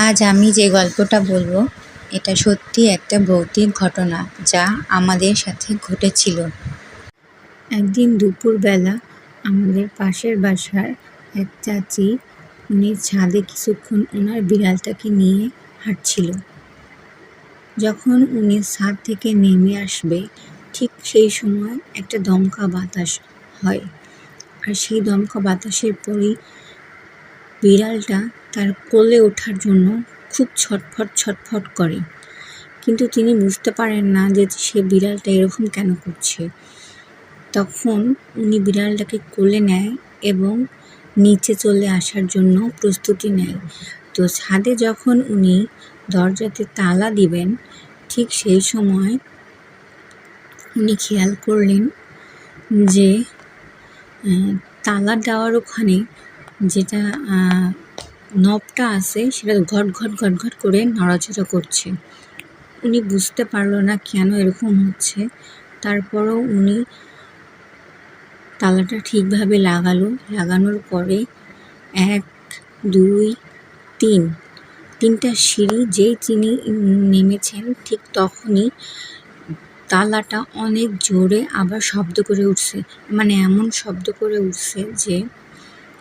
আজ আমি যে গল্পটা বলব, এটা সত্যি একটা ভৌতিক ঘটনা যা আমাদের সাথে ঘটেছিল। একদিন দুপুরবেলা আমাদের পাশের বাসার এক চাচি, উনি ছাদে কিছুক্ষণ ওনার বিড়ালটাকে নিয়ে হাঁটছিল। যখন উনি ছাদ থেকে নেমে আসবে, ঠিক সেই সময় একটা দমকা বাতাস হয়। আর সেই দমকা বাতাসের পরেই বিড়ালটা তার কোলে ওঠার জন্য খুব ছটফট ছটফট করে। কিন্তু তিনি বুঝতে পারেন না যে সে বিড়ালটা এরকম কেন করছে। তখন উনি বিড়ালটাকে কোলে নেয় এবং নিচে চলে আসার জন্য প্রস্তুতি নেয়। তো ছাদে যখন উনি দরজাতে তালা দিবেন, ঠিক সেই সময় উনি খেয়াল করলেন যে তালা দেওয়ার ওখানে যেটা নবটা আছে, সেটা ঘট ঘট ঘট ঘট করে নড়াচড়া করছে। উনি বুঝতে পারল না কেন এরকম হচ্ছে। তারপরও উনি তালাটা ঠিকভাবে লাগালো। লাগানোর পরে এক, দুই, তিন। তিনটা সিঁড়ি যেই তিনি নেমেছেন ঠিক তখনই তালাটা অনেক জোরে আবার শব্দ করে উঠছে। মানে এমন শব্দ করে উঠছে যে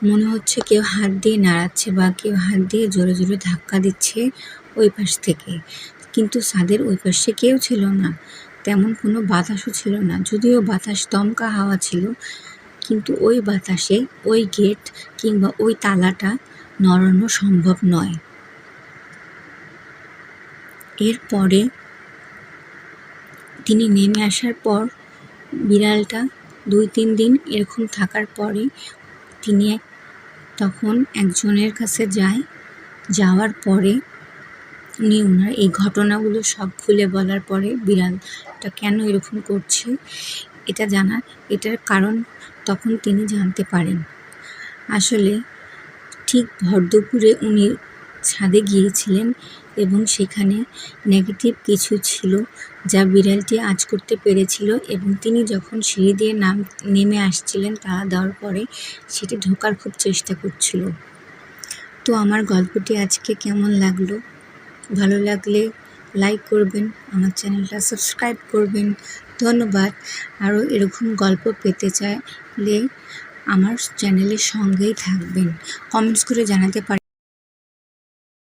মনে হচ্ছে কেউ হাত দিয়ে নাড়াচ্ছে বা কেউ হাত দিয়ে জোরে জোরে ধাক্কা দিচ্ছে ওই পাশ থেকে। কিন্তু ছাদের ওই পাশে কেউ ছিল না। তেমন কোনো বাতাসও ছিল না। যদিও বাতাস দমকা হাওয়া ছিল, কিন্তু ওই বাতাসে ওই গেট কিংবা ওই তালাটা নড়ানো সম্ভব নয়। এরপরে তিনি নেমে আসার পর বিড়ালটা দুই তিন দিন এরকম থাকার পরে তিনি তখন একজনের কাছে যায়। যাওয়ার পরে উনি ওনার এই ঘটনাগুলো সব খুলে বলার পরে বিড়ালটা কেন এরকম করছে এটা জানার, এটার কারণ তখন তিনি জানতে পারেন। আসলে ঠিক ভর দুপুরে উনি ছাদে গিয়েছিলেন এবং সেখানে নেগেটিভ কিছু ছিল যা বিড়ালটি আঁচ করতে পেরেছিল এবং তিনি যখন সিঁড়ি দিয়ে নাম, নেমে আসছিলেন তালা দেওয়ার পরে সেটি ঢোকার খুব চেষ্টা করছিল। তো আমার গল্পটি আজকে কেমন লাগল? ভালো লাগলে লাইক করবেন, আমার চ্যানেলটা সাবস্ক্রাইব করবেন। ধন্যবাদ। আরও এরকম গল্প পেতে চাইলে আমার চ্যানেলের সঙ্গেই থাকবেন। কমেন্টস করে জানাতে পারেন।